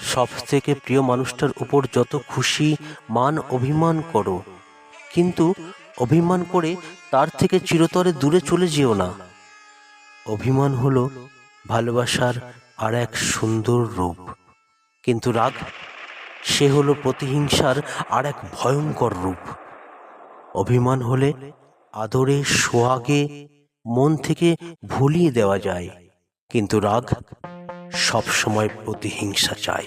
সব থেকে প্রিয় মানুষটার উপর যত খুশি মান অভিমান করো। কিন্তু অভিমান করে তার থেকে চিরতরে দূরে চলে যেও না। অভিমান হলো ভালোবাসার আর এক সুন্দর রূপ। কিন্তু রাগ, সে হলো প্রতিহিংসার আর এক ভয়ঙ্কর রূপ। অভিমান হলে আদরে সোহাগে মন থেকে ভুলিয়ে দেওয়া যায়। কিন্তু রাগ সব সময় প্রতিহিংসা চায়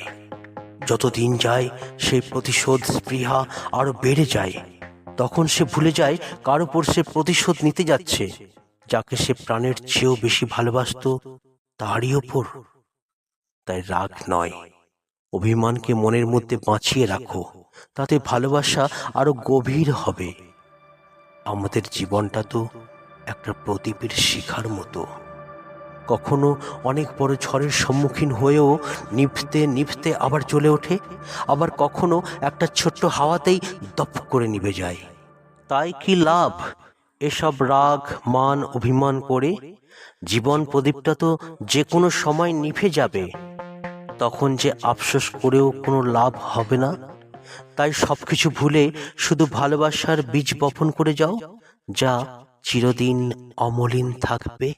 যত দিন যায়, সেই প্রতিশোধ স্পৃহা আরও বেড়ে যায়। তখন সে ভুলে যায় কার উপর সে প্রতিশোধ নিতে যাচ্ছে। যাকে সে প্রাণের চেয়েও বেশি ভালোবাসত, তারই ওপর তাই রাগ নয়। অভিমানকে মনের মধ্যে বাঁচিয়ে রাখো। তাতে ভালোবাসা আরও গভীর হবে। আমাদের জীবনটা তো একটা প্রদীপের শিখার মতো। কখনো অনেক বড় ঝড়ের সম্মুখীন হয়েও নিভতে নিভতে আবার চলে ওঠে, আবার কখনো একটা ছোট্ট হাওয়াতেই দপ করে নিভে যায়। তাই কি লাভ এসব রাগ, মান, অভিমান করে? জীবন প্রদীপটা তো যে কোনো সময় নিভে যাবে। তখন যে আফসোস করেও কোনো লাভ হবে না। তাই সব কিছু ভুলে শুধু ভালোবাসার বীজ বপন করে যাও, যা চিরদিন অমলিন থাকবে।